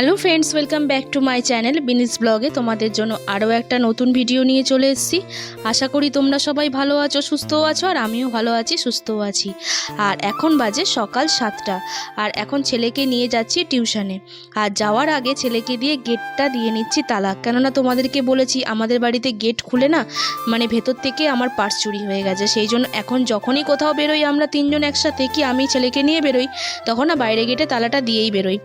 Hello friends, welcome back to my channel বিনিস ব্লগে। তোমাদের জন্য আরও একটা নতুন ভিডিও নিয়ে চলে এসেছি। আশা করি তোমরা সবাই ভালো আছো, সুস্থও আছো, আর আমিও ভালো আছি, সুস্থও আছি। আর এখন বাজে সকাল সাতটা। আর এখন ছেলেকে নিয়ে যাচ্ছি টিউশনে। আর যাওয়ার আগে ছেলেকে দিয়ে গেটটা দিয়ে নিচ্ছি তালা। কেননা তোমাদেরকে বলেছি, আমাদের বাড়িতে গেট খুলে না মানে ভেতর থেকে আমার পার্স চুরি হয়ে গেছে। সেই জন্য এখন যখনই কোথাও বেরোই আমরা তিনজন একসাথে, কি আমি ছেলেকে নিয়ে বেরোই, তখন না বাইরে গেটে তালাটা দিয়েই বেরোই।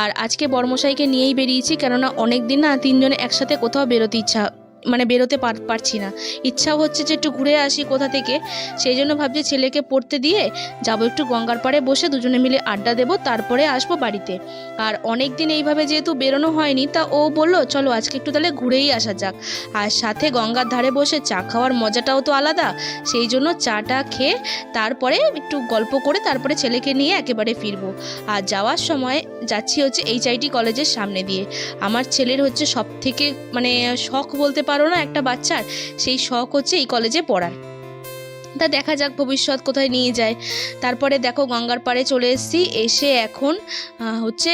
আর আজকে বর্মশাইকে নিয়েই বেরিয়েছি কেননা অনেক দিন না তিনজনে একসাথে কোথাও বেরোতে ইচ্ছা মানে বেরোতে পার- পারছি না। ইচ্ছাও হচ্ছে যে একটু ঘুরে আসি কোথা থেকে। সেই জন্য ভাবছি ছেলেকে পড়তে দিয়ে যাব একটু গঙ্গার পাড়ে বসে দুজনে মিলে আড্ডা দেবো, তারপরে আসব বাড়িতে। আর অনেক দিন এইভাবে যেহেতু বেরোনো হয়নি, তা ও বলল, চলো আজকে একটু তাহলে ঘুরেই আসা যাক। আর সাথে গঙ্গার ধারে বসে চা খাওয়ার মজাটাও তো আলাদা। সেই জন্য চাটা খেয়ে তারপরে একটু গল্প করে তারপরে ছেলেকে নিয়ে একেবারে ফিরবো। আর যাওয়ার সময় যাচ্ছি হচ্ছে এইচআইটি কলেজের সামনে দিয়ে। আমার ছেলের হচ্ছে সব থেকে মানে শখ বলতে পারো না একটা বাচ্চার? সেই শখ হচ্ছে এই কলেজে পড়ার। তা দেখা যাক ভবিষ্যৎ কোথায় নিয়ে যায়। তারপরে দেখো গঙ্গার পাড়ে চলে এসেছি, এসে এখন হচ্ছে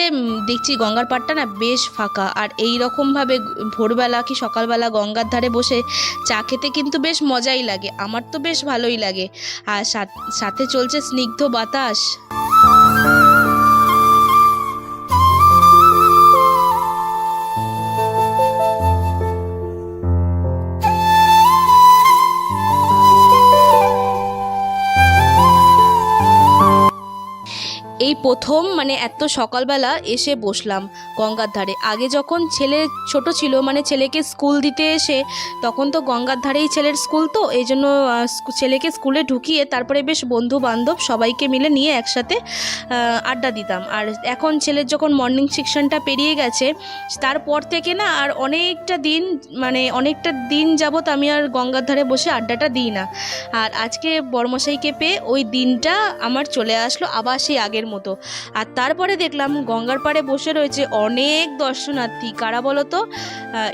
দেখছি গঙ্গার পাড়টা না বেশ ফাঁকা। আর এই রকমভাবে ভোরবেলা কি সকালবেলা গঙ্গার ধারে বসে চা খেতে কিন্তু বেশ মজাই লাগে। আমার তো বেশ ভালোই লাগে। আর সাথে চলছে স্নিগ্ধ বাতাস। প্রথম মানে এত সকালবেলা এসে বসলাম গঙ্গার ধারে। আগে যখন ছেলে ছোট ছিল মানে ছেলেকে স্কুল দিতে এসে, তখন তো গঙ্গার ধারেই ছেলের স্কুল তো, এই জন্য ছেলেকে স্কুলে ঢুকিয়ে তারপরে বেশ বন্ধু বান্ধব সবাইকে মিলে নিয়ে একসাথে আড্ডা দিতাম। আর এখন ছেলের যখন মর্নিং সেকশনটা পেরিয়ে গেছে, তারপর থেকে না আর অনেকটা দিন মানে অনেকটা দিন যাবত আমি আর গঙ্গার ধারে বসে আড্ডাটা দিই না। আর আজকে বর্মশাইকে পেয়ে ওই দিনটা আমার চলে আসলো আবার সেই আগের মতো। আর তারপরে দেখলাম গঙ্গার পাড়ে বসে রয়েছে অনেক দর্শনার্থী। কারা বলো তো?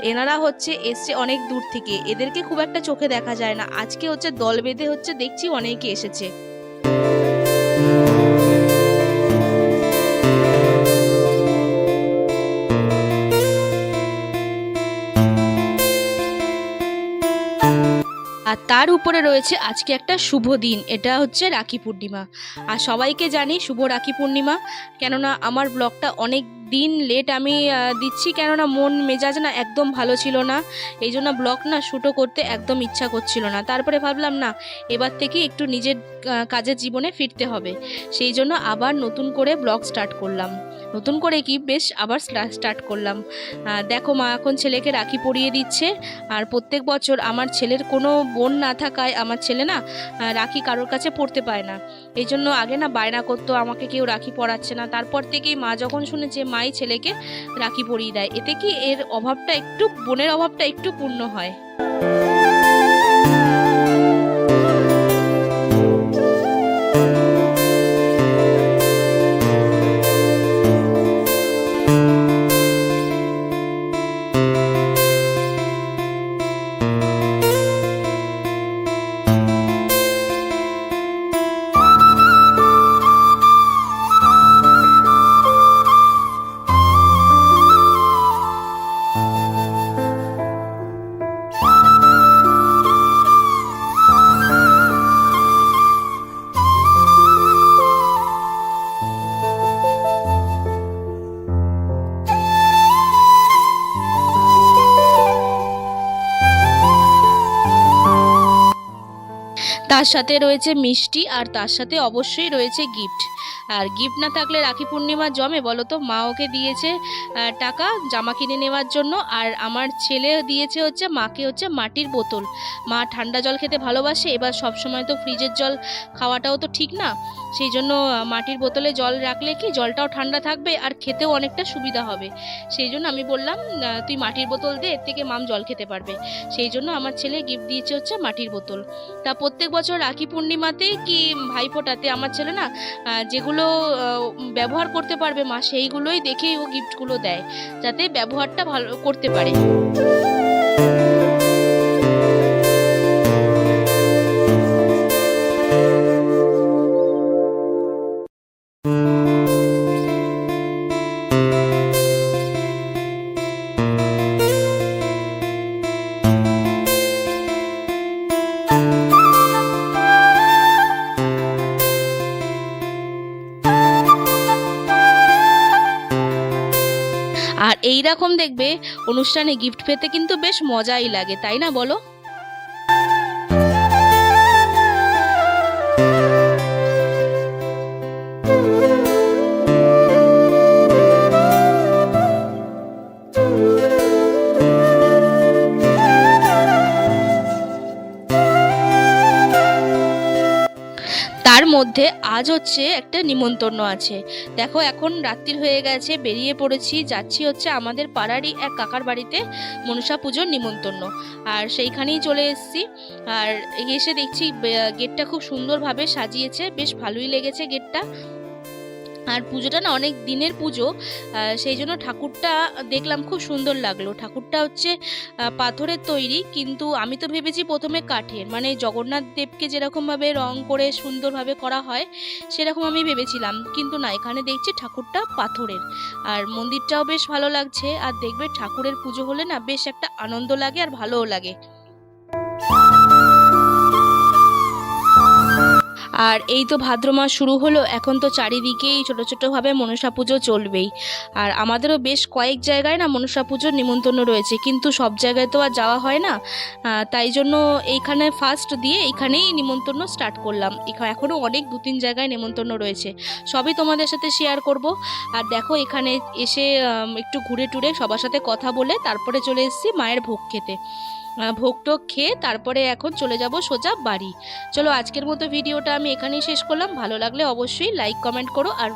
এনারা হচ্ছে এসছে অনেক দূর থেকে। এদেরকে খুব একটা চোখে দেখা যায় না। আজকে হচ্ছে দল বেঁধে হচ্ছে দেখছি অনেকে এসেছে। তার উপরে রয়েছে আজকে একটা শুভ দিন, এটা হচ্ছে রাখি পূর্ণিমা। আর সবাইকে জানি শুভ রাখি পূর্ণিমা, কেননা আমার ব্লগটা অনেক দিন লেট আমি দিচ্ছি, কেননা মন মেজাজ না একদম ভালো ছিল না এই জন্য ব্লগ না শ্যুটও করতে একদম ইচ্ছা করছিল না। তারপরে ভাবলাম না, এবার থেকে একটু নিজের কাজের জীবনে ফিরতে হবে। সেই জন্য আবার নতুন করে ব্লগ স্টার্ট করলাম। নতুন করে কি, বেশ আবার স্টার্ট করলাম। দেখো মা এখন ছেলেকে রাখি পরিয়ে দিচ্ছে। আর প্রত্যেক বছর আমার ছেলের কোনো বোন না থাকায় আমার ছেলে না রাখি কারোর কাছে পড়তে পায় না। এই জন্য আগে না বায়না করতো, আমাকে কেউ রাখি পড়াচ্ছে না। তারপর থেকেই মা যখন শুনেছে মাই ছেলেকে রাখি পরিয়ে দেয়, এতে কি এর অভাবটা একটু, বোনের অভাবটা একটু পূর্ণ হয়? তার সাথে রয়েছে মিষ্টি আর তার সাথে অবশ্যই রয়েছে গিফট আর গিফট না থাকলে রাখি পূর্ণিমা জমে বলো তো মা ওকে দিয়েছে টাকা জামা কিনে নেওয়ার জন্য। আর আমার ছেলে দিয়েছে হচ্ছে, মাকে হচ্ছে মাটির বোতল। মা ঠান্ডা জল খেতে ভালোবাসে, এবার সব সময় তো ফ্রিজের জল খাওয়াটাও তো ঠিক না। সেই জন্য মাটির বোতলে জল রাখলে কি জলটাও ঠান্ডা থাকবে আর খেতেও অনেকটা সুবিধা হবে। সেই জন্য আমি বললাম তুই মাটির বোতল দে, এর থেকে মাম জল খেতে পারবে। সেই জন্য আমার ছেলে গিফট দিয়েছে হচ্ছে মাটির বোতল। তা প্রত্যেক বছর রাখি পূর্ণিমাতে কি ভাইফোঁটাতে আমার ছেলে না যেগুলো ব্যবহার করতে পারবে মা, সেইগুলোই দেখেই ও গিফটগুলো দেয়, যাতে ব্যবহারটা ভালো করতে পারে। আর এই রকম দেখবে অনুষ্ঠানে গিফট পেতে কিন্তু বেশ মজাই লাগে তাই না বলো? তার মধ্যে আজ হচ্ছে একটা নিমন্ত্রণ আছে। দেখো, এখন রাত্রির হয়ে গেছে, বেরিয়ে পড়েছি, যাচ্ছি হচ্ছে আমাদের পাড়ারই এক কাকার বাড়িতে মনসা পুজোর নিমন্ত্রণ। আর সেইখানেই চলে এসেছি। আর এসে দেখছি গেটটা খুব সুন্দরভাবে সাজিয়েছে, বেশ ভালোই লেগেছে গেটটা। আর পুজোটা না অনেক দিনের পুজো সেই জন্য ঠাকুরটা দেখলাম খুব সুন্দর লাগল। ঠাকুরটা হচ্ছে পাথরের তৈরি, কিন্তু আমি তো ভেবেছি প্রথমে কাঠের। মানে জগন্নাথ দেবকে যেরকমভাবে রং করে সুন্দরভাবে করা হয়, সেরকম আমি ভেবেছিলাম। কিন্তু না, এখানে দেখছি ঠাকুরটা পাথরের। আর মন্দিরটাও বেশ ভালো লাগছে। আর দেখবে ঠাকুরের পুজো হলে না বেশ একটা আনন্দ লাগে আর ভালোও লাগে। আর এই তো ভাদ্র মাস শুরু হলো, এখন তো চারিদিকেই ছোট ছোটোভাবে মনসা পুজো চলবেই। আর আমাদেরও বেশ কয়েক জায়গায় না মনসা পুজোর নিমন্ত্রণ রয়েছে, কিন্তু সব জায়গায় তো আর যাওয়া হয় না। তাই জন্য এইখানে ফার্স্ট দিয়ে এইখানেই নিমন্ত্রণ স্টার্ট করলাম। এখা- এখনও অনেক দু তিন জায়গায় নিমন্ত্রণ রয়েছে। সবই তোমাদের সাথে শেয়ার করব। আর দেখো এখানে এসে একটু ঘুরে টুরে সবার সাথে কথা বলে তারপরে চলে এসেছি মায়ের ভোগ খেতে। আহ, ভোগ টোক খেয়ে তারপরে এখন চলে যাব সোজা বাড়ি। চলো আজকের মতো ভিডিওটা আমি এখানেই শেষ করলাম। ভালো লাগলে অবশ্যই লাইক কমেন্ট করো আর